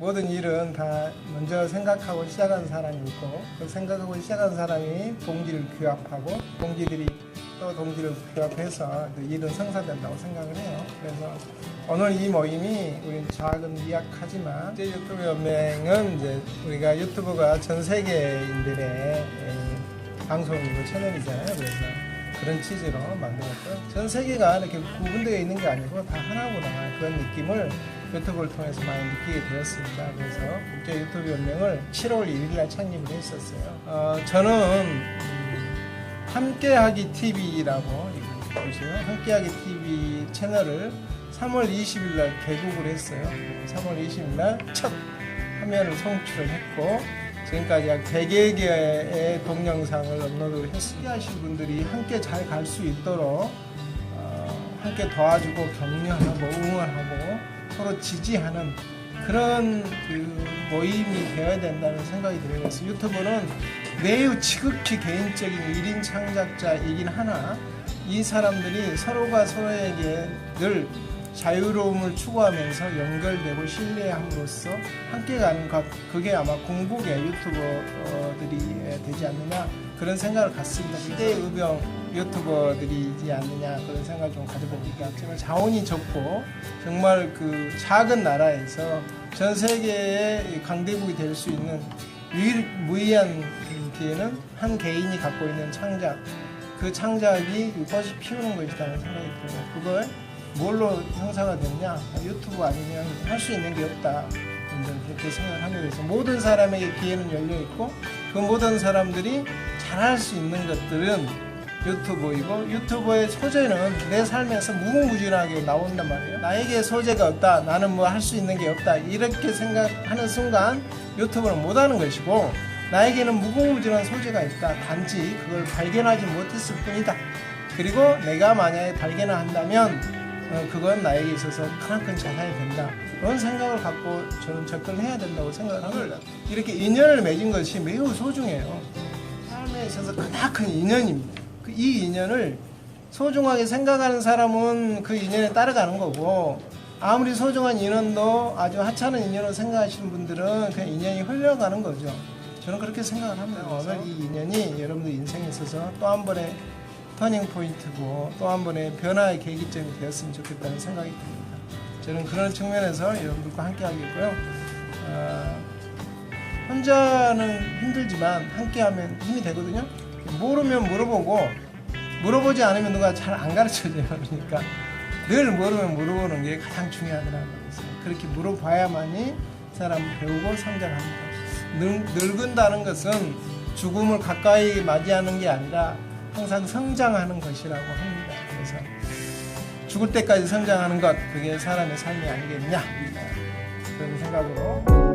모든 일은 다 먼저 생각하고 시작한 사람이 있고 그 생각하고 시작한 사람이 동기를 규합하고 동기들이 또 동기를 규합해서 그 일은 성사된다고 생각을 해요. 그래서 오늘 이 모임이 우리 작은 미약하지만 이제 유튜브 연맹은 이제 우리가 유튜브가 전 세계인들의 에, 방송이고 채널이잖아요. 그래서 그런 취지로 만들었고요. 전 세계가 이렇게 구분되어 있는 게 아니고 다 하나구나 그런 느낌을 유튜브를 통해서 많이 느끼게 되었습니다. 그래서 국제 유튜브 연맹을 7월 1일 날 창립을 했었어요. 어, 저는 음, 함께하기 TV라고 보세요. 함께하기 TV 채널을 3월 20일 날 개국을 했어요. 3월 20일 날 첫 화면을 송출을 했고 지금까지 약 100여 개의 동영상을 업로드를 했습니다. 하신 분들이 함께 잘 갈 수 있도록 어, 함께 도와주고 격려하고 응원하고 서로 지지하는 그런 그 모임이 되어야 된다는 생각이 들어요. 그래서 유튜브는 매우 지극히 개인적인 1인 창작자이긴 하나 이 사람들이 서로가 서로에게 늘 자유로움을 추구하면서 연결되고 신뢰함으로써 함께 가는 것 그게 아마 궁극의 유튜버들이 되지 않느냐 그런 생각을 갖습니다. 시대의 의병 유튜버들이지 않느냐 그런 생각을 좀 가져보니까 정말 자원이 적고 정말 그 작은 나라에서 전 세계의 강대국이 될 수 있는 유일무이한 기회는 한 개인이 갖고 있는 창작 그 창작이 꽃이 피우는 것이라는 생각이 들어요. 그걸 뭘로 형사가 됐냐? 유튜브 아니면 할 수 있는 게 없다. 이제 그렇게 생각을 하게 돼서 모든 사람에게 기회는 열려 있고 그 모든 사람들이 잘할 수 있는 것들은 유튜브이고 유튜브의 소재는 내 삶에서 무궁무진하게 나온단 말이에요. 나에게 소재가 없다. 나는 뭐 할 수 있는 게 없다. 이렇게 생각하는 순간 유튜브는 못하는 것이고 나에게는 무궁무진한 소재가 있다. 단지 그걸 발견하지 못했을 뿐이다. 그리고 내가 만약에 발견을 한다면 어, 그건 나에게 있어서 크나큰 자산이 된다. 그런 생각을 갖고 저는 접근을 해야 된다고 생각을 합니다. 이렇게 인연을 맺은 것이 매우 소중해요. 삶에 있어서 크나큰 인연입니다. 그 이 인연을 소중하게 생각하는 사람은 그 인연에 따라가는 거고 아무리 소중한 인연도 아주 하찮은 인연으로 생각하시는 분들은 그냥 인연이 흘러가는 거죠. 저는 그렇게 생각을 합니다. 오늘 이 인연이 여러분들 인생에 있어서 또 한 번의 터닝 포인트고 또 한 번의 변화의 계기점이 되었으면 좋겠다는 생각이 듭니다. 저는 그런 측면에서 여러분들과 함께 하겠고요. 어, 혼자는 힘들지만 함께하면 힘이 되거든요. 모르면 물어보고 물어보지 않으면 누가 잘 안 가르쳐줘요. 그러니까 늘 모르면 물어보는 게 가장 중요하더라고요. 그래서 그렇게 물어봐야만이 사람 배우고 성장합니다. 늙, 늙은다는 것은 죽음을 가까이 맞이하는 게 아니라 항상 성장하는 것이라고 합니다. 그래서 죽을 때까지 성장하는 것 그게 사람의 삶이 아니겠냐 그런 생각으로